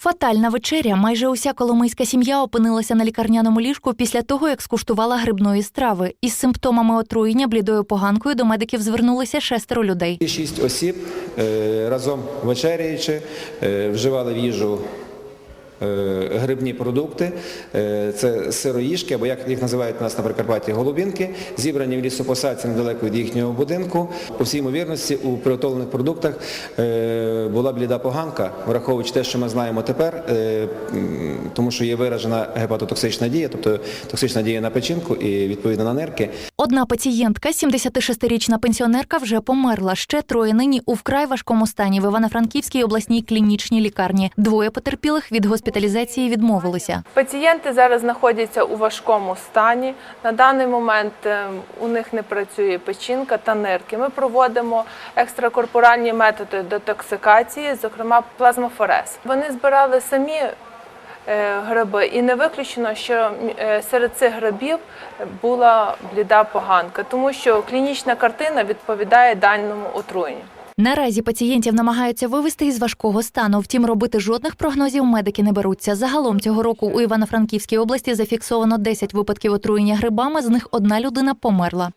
Фатальна вечеря. Майже уся коломийська сім'я опинилася на лікарняному ліжку після того, як скуштувала грибної страви. Із симптомами отруєння блідою поганкою до медиків звернулися шестеро людей. Шість осіб е, разом вечеряючи е, вживали їжу грибні продукти. Е, Це сироїшки, або як їх називають у нас на Прикарпатті голубінки, зібрані в лісопосадці недалеко від їхнього будинку. У всій ймовірності у приготовлених продуктах е, була бліда поганка, враховуючи те, що ми знаємо тепер, е, тому що є виражена гепатотоксична дія, тобто токсична дія на печінку і відповідно на нирки. Одна пацієнтка, 76-річна пенсіонерка, вже померла. Ще троє нині у вкрай важкому стані в Івано-Франківській обласній клінічній лікарні. Двоє потерпілих від госпіталізації відмовилися. Пацієнти зараз знаходяться у важкому стані. На даний момент е, у них не працює печінка та нирки. Ми проводимо екстракорпоральні методи детоксикації, зокрема плазмофорез. Вони збирали самі гриби, і не виключено, що е, серед цих грибів була бліда поганка, тому що клінічна картина відповідає даному отруєнню. Наразі пацієнтів намагаються вивести із важкого стану. Втім, робити жодних прогнозів медики не беруться. Загалом цього року у Івано-Франківській області зафіксовано 10 випадків отруєння грибами. З них одна людина померла.